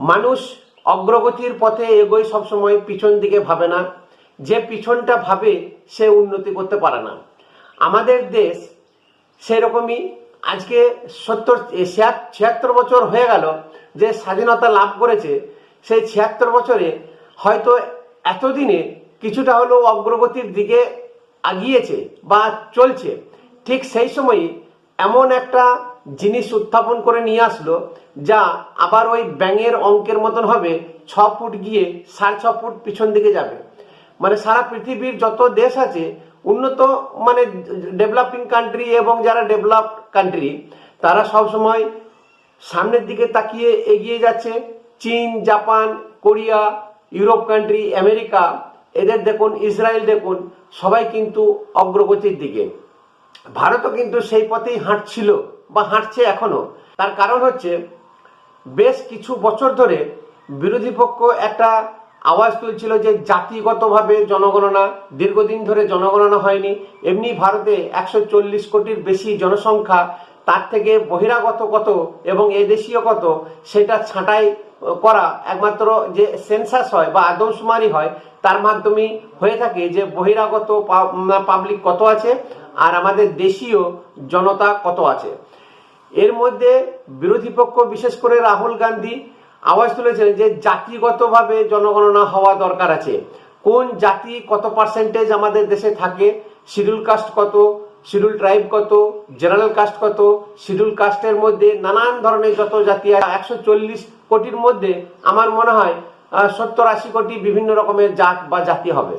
মানুষ অগ্রগতির পথে এগোয় সবসময় পিছন দিকে ভাবে না। যে পিছনটা ভাবে, সে উন্নতি করতে পারে না। আমাদের দেশ সেরকমই। আজকে সত্তর ছিয়াত্তর বছর হয়ে গেল যে স্বাধীনতা লাভ করেছে। সেই ছিয়াত্তর বছরে হয়তো এতদিনে কিছুটা হলেও অগ্রগতির দিকে আগিয়েছে বা চলছে। ঠিক সেই সময়ই এমন একটা জিনিস উত্থাপন করে নিয়ে আসলো, যা আবার ওই ব্যাঙের অঙ্কের মতন হবে, ছ ফুট গিয়ে সাড়ে ছ ফুট পিছন দিকে যাবে। মানে সারা পৃথিবীর যত দেশ আছে, উন্নত মানে ডেভেলপিং কান্ট্রি এবং যারা ডেভেলপ কান্ট্রি, তারা সব সময় সামনের দিকে তাকিয়ে এগিয়ে যাচ্ছে। চীন, Japan, Korea, Europe country, America, এদের দেখুন, ইসরায়েল দেখুন, সবাই কিন্তু অগ্রগতির দিকে। ভারতও কিন্তু সেই পথেই হাঁটছিল। বা হাঁটছে এখনও। তার কারণ হচ্ছে, বেশ কিছু বছর ধরে বিরোধী পক্ষ একটা আওয়াজ তুলছিল যে জাতিগতভাবে জনগণনা, দীর্ঘদিন ধরে জনগণনা হয়নি। এমনি ভারতে একশো চল্লিশ কোটির বেশি জনসংখ্যা, তার থেকে বহিরাগত কত এবং এদেশীয় কত, সেটা ছাঁটাই করা একমাত্র যে সেন্সাস হয় বা আদমশুমারি হয়, তার মাধ্যমেই হয়ে থাকে যে বহিরাগত পাবলিক কত আছে আর আমাদের দেশীয় জনতা কত আছে। এর মধ্যে বিরোধী পক্ষ, বিশেষ করে রাহুল গান্ধী, আওয়াজ তুলেছেন যে জাতিগতভাবে জনগণনা হওয়া দরকার আছে। কোন জাতি কত পার্সেন্টেজ আমাদের দেশে থাকে শিডিউল কাস্ট কত শিডিউল ট্রাইব কত জেনারেল কাস্ট কত শিডিউল কাস্টের মধ্যে নানান ধরনের যত জাতি একশো চল্লিশ কোটির মধ্যে আমার মনে হয় সত্তর আশি কোটি বিভিন্ন রকমের জাত বা জাতি হবে।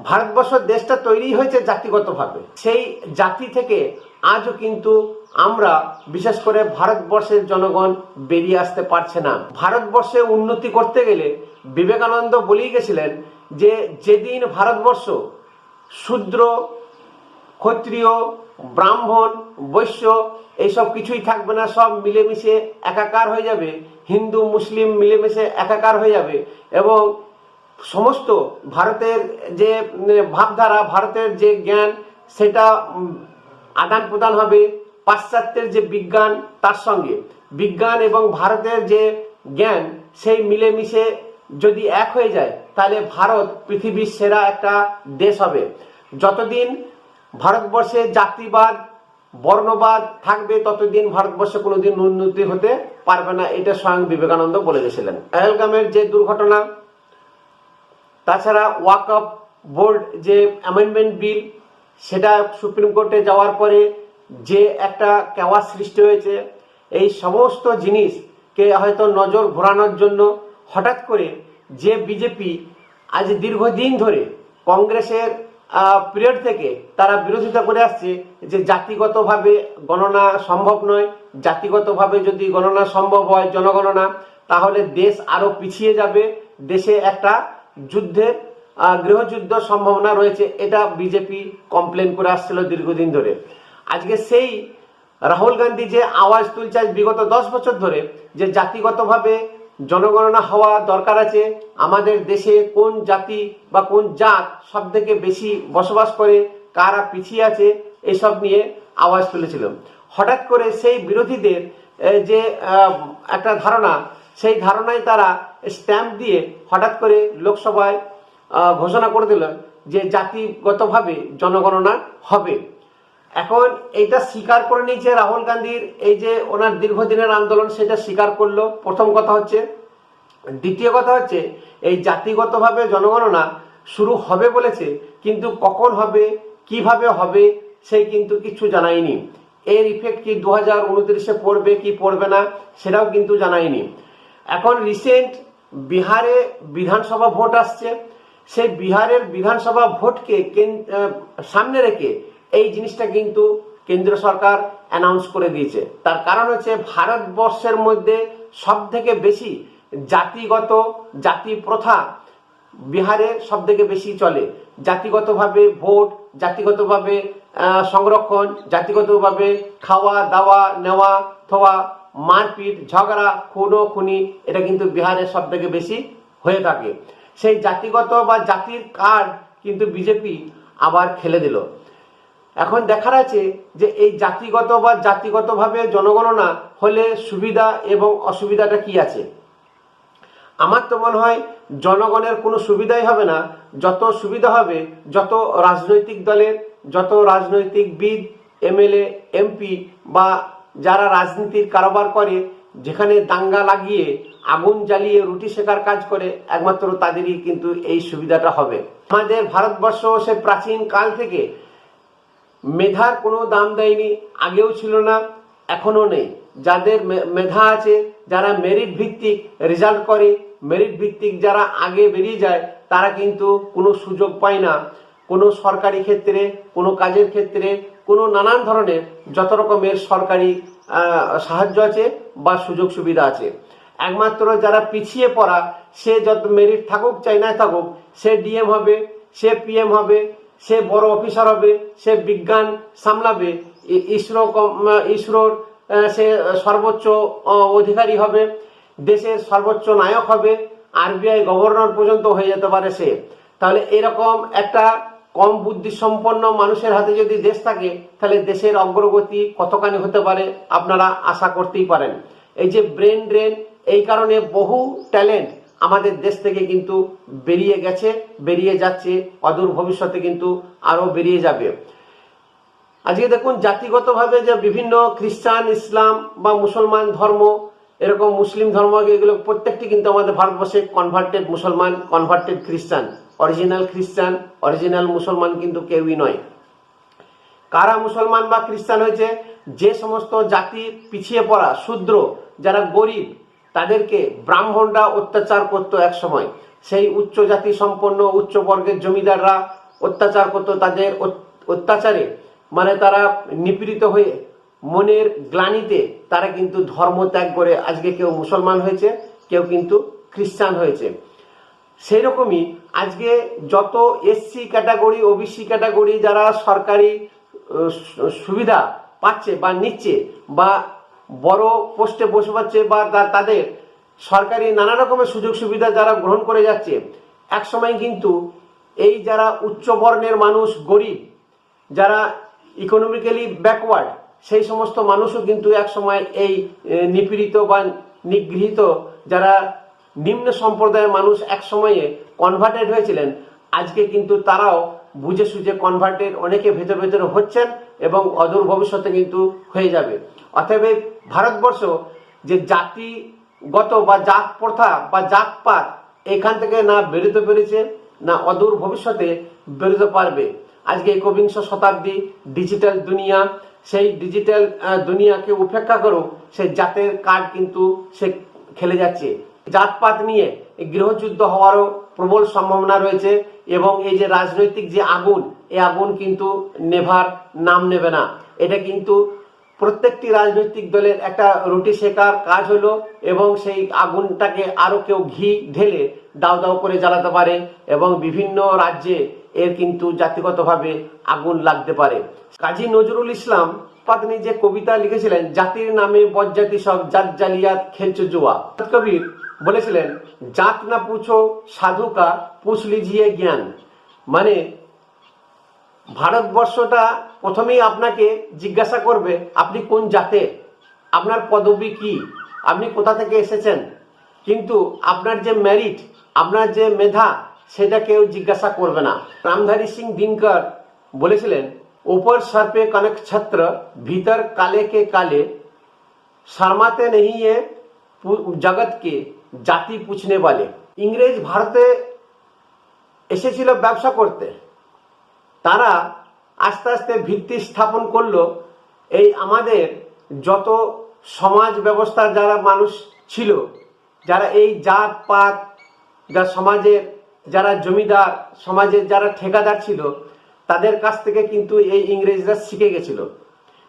ভারতবর্ষ দেশটা তৈরি হয়েছে জাতিগতভাবে। সেই জাতি থেকে আজও কিন্তু আমরা, বিশেষ করে ভারতবর্ষের জনগণ বেরিয়ে আসতে পারছে না। ভারতবর্ষে উন্নতি করতে গেলে বিবেকানন্দ বলেই গেছিলেন যে, যেদিন ভারতবর্ষ শূদ্র, ক্ষত্রিয়, ব্রাহ্মণ, বৈশ্য, এইসব কিছুই থাকবে না, সব মিলেমিশে একাকার হয়ে যাবে, হিন্দু, মুসলিম মিলেমিশে একাকার হয়ে যাবে এবং সমস্ত ভারতের যে ভাবধারা, ভারতের যে জ্ঞান, সেটা আদান প্রদান হবে পাশ্চাত্যের যে বিজ্ঞান, তার সঙ্গে। বিজ্ঞান এবং ভারতের যে জ্ঞান, সেই মিলেমিশে যদি এক হয়ে যায়, তাহলে ভারত পৃথিবীর সেরা একটা দেশ হবে। যতদিন ভারতবর্ষে জাতিবাদ, বর্ণবাদ থাকবে, ততদিন ভারতবর্ষে কোনোদিন উন্নতি হতে পারবে না, এটা স্বয়ং বিবেকানন্দ বলে গেছিলেন। পেহেলগামের যে দুর্ঘটনা, তাছাড়া ওয়াকআপ বোর্ড যে অ্যামেন্ডমেন্ট বিল সেটা সুপ্রিম কোর্টে যাওয়ার পরে যে একটা কেওয়া সৃষ্টি হয়েছে, এই সমস্ত জিনিসকে হয়তো নজর ঘোরানোর জন্য হঠাৎ করে যে বিজেপি আজ দীর্ঘদিন ধরে কংগ্রেসের পিরিয়ড থেকে তারা বিরোধিতা করে আসছে যে জাতিগতভাবে গণনা সম্ভব নয়, জাতিগতভাবে যদি গণনা সম্ভব হয় জনগণনা, তাহলে দেশ আরও পিছিয়ে যাবে, দেশে একটা যুদ্ধের গৃহযুদ্ধ সম্ভাবনা রয়েছে, এটা বিজেপি কমপ্লেন করে আসছিল দীর্ঘদিন ধরে। আজকে সেই রাহুল গান্ধী যে আওয়াজ তুলছে বিগত দশ বছর ধরে, যে জাতিগতভাবে জনগণনা হওয়া দরকার আছে, আমাদের দেশে কোন জাতি বা কোন জাত সব থেকে বেশি বসবাস করে, কারা পিছিয়ে আছে, এসব নিয়ে আওয়াজ তুলেছিল। হঠাৎ করে সেই বিরোধীদের যে একটা ধারণা, সেই ধারণায় তারা স্ট্যাম্প দিয়ে হঠাৎ করে লোকসভায় ঘোষণা করে দিল যে জাতিগতভাবে জনগণনা হবে। এখন এইটা স্বীকার করে নিয়েছে রাহুল গান্ধীর এই যে ওনার দীর্ঘদিনের আন্দোলন, সেটা স্বীকার করল। প্রথম কথা হচ্ছে। দ্বিতীয় কথা হচ্ছে, এই জাতিগতভাবে জনগণনা শুরু হবে বলেছে, কিন্তু কখন হবে, কীভাবে হবে সেই কিন্তু কিছু জানায়নি। এর ইফেক্ট কি দু হাজার উনত্রিশে পড়বে, কি পড়বে না, সেটাও কিন্তু জানায়নি। এখন রিসেন্ট বিহারে বিধানসভা ভোট আসছে। সেই বিহারের বিধানসভা ভোটকে সামনে রেখে এই জিনিসটা কিন্তু কেন্দ্র সরকার অ্যানাউন্স করে দিয়েছে। তার কারণ হচ্ছে ভারতবর্ষের মধ্যে সব থেকে বেশি জাতিগত জাতি প্রথা বিহারে সব থেকে বেশি চলে। জাতিগতভাবে ভোট, জাতিগতভাবে সংরক্ষণ, জাতিগতভাবে খাওয়া, দাওয়া, নেওয়া, থোয়া, মারপিট, ঝগড়া, খুনো, খুনি, এটা কিন্তু বিহারে সব থেকে বেশি হয়ে থাকে। সেই জাতিগত বা জাতির কার্ড কিন্তু বিজেপি আবার খেলে দিল। এখন দেখার আছে যে এই জাতিগত বা জাতিগতভাবে জনগণনা হলে সুবিধা এবং অসুবিধাটা কি আছে? আমার তো মনে হয় জনগণের কোনো সুবিধাই হবে না। যত সুবিধা হবে, যত রাজনৈতিক দলের, যত রাজনৈতিকবিদ এমএলএ, এমপি বা যারা রাজনীতির কারবার করে যেখানে দাঙ্গা লাগিয়ে আগুন জ্বালিয়ে রুটি শেখার কাজ করে, একমাত্র তাদেরই কিন্তু এই সুবিধাটা হবে। আমাদের ভারতবর্ষ সে প্রাচীন কাল থেকে মেধার কোনো দাম দেয়নি, আগেও ছিল না এখনও নেই। যাদের মেধা আছে, যারা মেরিট ভিত্তিক রেজাল্ট করে মেরিট ভিত্তিক যারা আগে বেরিয়ে যায়, তারা কিন্তু কোনো সুযোগ পায় না। কোনো সরকারি ক্ষেত্রে, কোনো কাজের ক্ষেত্রে, কোনো নানান ধরনের যত রকমের সরকারি সাহায্য আছে বা সুযোগ সুবিধা আছে। একমাত্র যারা পিছিয়ে পড়া, সে যত মেরিট থাকুক, চাই না থাকুক, সে ডিএম হবে, সে পিএম হবে, সে বড় অফিসার হবে, সে বিজ্ঞান সামলাবে ইসরো ইসরোর সে সর্বোচ্চ অধিকারী হবে, দেশের সর্বোচ্চ নায়ক হবে আরবিআই গভর্নর পর্যন্ত হয়ে যেতে পারে সে। তাহলে এরকম একটা কম বুদ্ধি সম্পন্ন মানুষের হাতে যদি দেশ থাকে, তাহলে দেশের অগ্রগতি কতখানি হতে পারে আপনারা আশা করতেই পারেন। এই যে ব্রেন ড্রেন, এই কারণে বহু ট্যালেন্ট আমাদের দেশ থেকে কিন্তু বেরিয়ে গেছে, বেরিয়ে যাচ্ছে, অদূর ভবিষ্যতে কিন্তু আরও বেরিয়ে যাবে। আজকে দেখুন, জাতিগতভাবে যে বিভিন্ন খ্রিস্টান, ইসলাম বা মুসলমান ধর্ম, এরকম মুসলিম ধর্ম, এগুলো প্রত্যেকটি কিন্তু আমাদের ভারতবর্ষে কনভার্টেড মুসলমান কনভার্টেড খ্রিস্টান। অরিজিনাল খ্রিস্টান, অরিজিনাল মুসলমান কিন্তু কেউই নয়। কারা মুসলমান বা খ্রিস্টান হয়েছে? যে সমস্ত জাতি পিছিয়ে পড়া, শূদ্র, যারা গরিব, তাদেরকে ব্রাহ্মণরা অত্যাচার করতো এক সময়। সেই উচ্চ জাতি সম্পন্ন উচ্চ বর্গের জমিদাররা অত্যাচার করতো তাদের অত্যাচারে। মানে তারা নিপীড়িত হয়ে মনের গ্লানিতে তারা কিন্তু ধর্ম ত্যাগ করে আজকে কেউ মুসলমান হয়েছে, কেউ কিন্তু খ্রিস্টান হয়েছে। সেই রকমই আজকে যত এসসি ক্যাটাগরি ওবিসি ক্যাটাগরি যারা সরকারি সুবিধা পাচ্ছে বা নিচ্ছে বা বড় পোস্টে বসে পাচ্ছে বা তাদের সরকারি নানা রকমের সুযোগ সুবিধা যারা গ্রহণ করে যাচ্ছে এক সময় কিন্তু এই যারা উচ্চ বর্ণের মানুষ, গরিব, যারা ইকোনমিক্যালি ব্যাকওয়ার্ড সেই সমস্ত মানুষও কিন্তু এক সময় এই নিপীড়িত বা নিগৃহীত যারা নিম্ন সম্প্রদায়ের মানুষ এক সময়ে কনভার্টেড হয়েছিলেন। আজকে কিন্তু তারাও বুঝে সুঝে কনভার্টেড অনেকে ভেতর ভেতরে হচ্ছেন এবং অদূর ভবিষ্যতে কিন্তু হয়ে যাবে। অতএব ভারতবর্ষ যে জাতিগত বা জাত প্রথা বা জাতপাত এখান থেকে না বেরোতে পেরেছে, না অদূর ভবিষ্যতে বেরোতে পারবে। আজকে একবিংশ শতাব্দী ডিজিটাল দুনিয়া, সেই ডিজিটাল দুনিয়াকে উপেক্ষা করেও সে জাতের কার্ড কিন্তু সে খেলে যাচ্ছে। জাতপাত নিয়ে গৃহযুদ্ধ হওয়ারও প্রবল সম্ভাবনা রয়েছে এবং এই যে রাজনৈতিক যে আগুন, এই আগুন কিন্তু নেভার নাম নেবে না। এটা কিন্তু প্রত্যেকটি রাজনৈতিক দলের একটা রুটি শেখার কাজ হলো এবং সেই আগুনটাকে আরও কেউ ঘি ঢেলে দাও দাও করে জ্বালাতে পারে এবং বিভিন্ন রাজ্যে এর কিন্তু জাতিগতভাবে আগুন লাগতে পারে। কাজী নজরুল ইসলাম পাতনি যে কবিতা লিখেছিলেন, জাতির নামে বজ্জাতি সব জাত জালিয়াত খেলছো জুয়া। কবির বলেছিলেন, জাত না পুছো, সাধুকা, পুছলি জিয়ে জ্ঞান। মানে ভারতবর্ষটা প্রথমেই আপনাকে জিজ্ঞাসা করবে, আপনি কোন জাতে? আপনার পদবি কি? আপনি কোথা থেকে এসেছেন? কিন্তু আপনার যে ম্যারিট আপনার যে মেধা, সেটা কেউ জিজ্ঞাসা করবে না। রামধারী সিং দিনকর বলেছিলেন, ওপর সর্পে কনক ছত্র, ভিতর কালে কে কালে, শর্মাতে নেই জগৎকে। জাতি পুছনে বলে। ইংরেজ ভারতে এসেছিল ব্যবসা করতে। তারা আস্তে আস্তে ভিত্তি স্থাপন করল। এই আমাদের যত সমাজ ব্যবস্থা যারা মানুষ ছিল, যারা এই জাত, পাত, যা সমাজের, যারা জমিদার, সমাজের যারা ঠেকাদার ছিল, তাদের কাছ থেকে কিন্তু এই ইংরেজরা শিখে গেছিল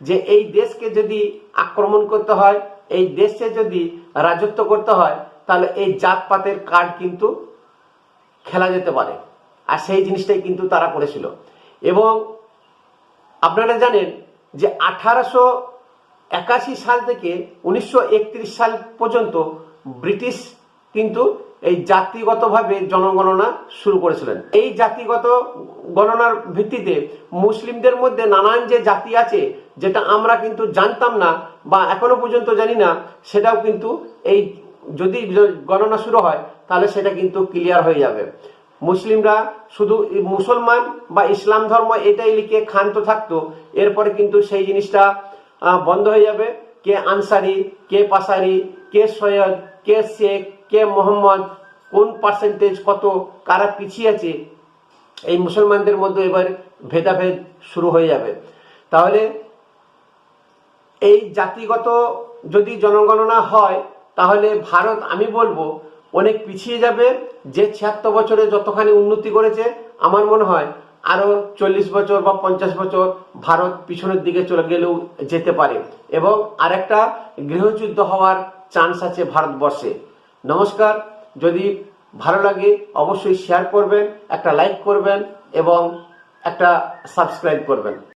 যে এই দেশকে যদি আক্রমণ করতে হয়, এই দেশে যদি রাজত্ব করতে হয় তাহলে এই জাতপাতের কার্ড কিন্তু খেলা যেতে পারে। আর সেই জিনিসটাই কিন্তু তারা করেছিল। এবং আপনারা জানেন যে আঠারোশো একাশি সাল থেকে উনিশশো একত্রিশ সাল পর্যন্ত ব্রিটিশ কিন্তু এই জাতিগতভাবে জনগণনা শুরু করেছিলেন। এই জাতিগত গণনার ভিত্তিতে মুসলিমদের মধ্যে নানান যে জাতি আছে, যেটা আমরা কিন্তু জানতাম না বা এখনও পর্যন্ত জানি না, সেটাও কিন্তু এই যদি গণনা শুরু হয়, তাহলে সেটা কিন্তু ক্লিয়ার হয়ে যাবে। মুসলিমরা শুধু মুসলমান বা ইসলাম ধর্ম এটাই লিখে ক্ষান্ত থাকতো, এরপরে কিন্তু সেই জিনিসটা বন্ধ হয়ে যাবে। কে আনসারি, কে পাসারি, কে সৈয়দ, কে শেখ, কে মোহাম্মদ, কোন পার্সেন্টেজ কত, কারা পিছিয়ে আছে, এই মুসলমানদের মধ্যে এবার ভেদাভেদ শুরু হয়ে যাবে। তাহলে এই জাতিগত যদি জনগণনা হয় তাহলে ভারত, আমি বলব, অনেক পিছিয়ে যাবে। যে ছিয়াত্তর বছরে যতখানি উন্নতি করেছে, আমার মনে হয় আরও চল্লিশ বছর বা পঞ্চাশ বছর ভারত পিছনের দিকে চলে গেলেও যেতে পারে। এবং আরেকটা গৃহযুদ্ধ হওয়ার চান্স আছে ভারতবর্ষে। নমস্কার, যদি ভালো লাগে অবশ্যই শেয়ার করবেন, একটা লাইক করবেন এবং একটা সাবস্ক্রাইব করবেন।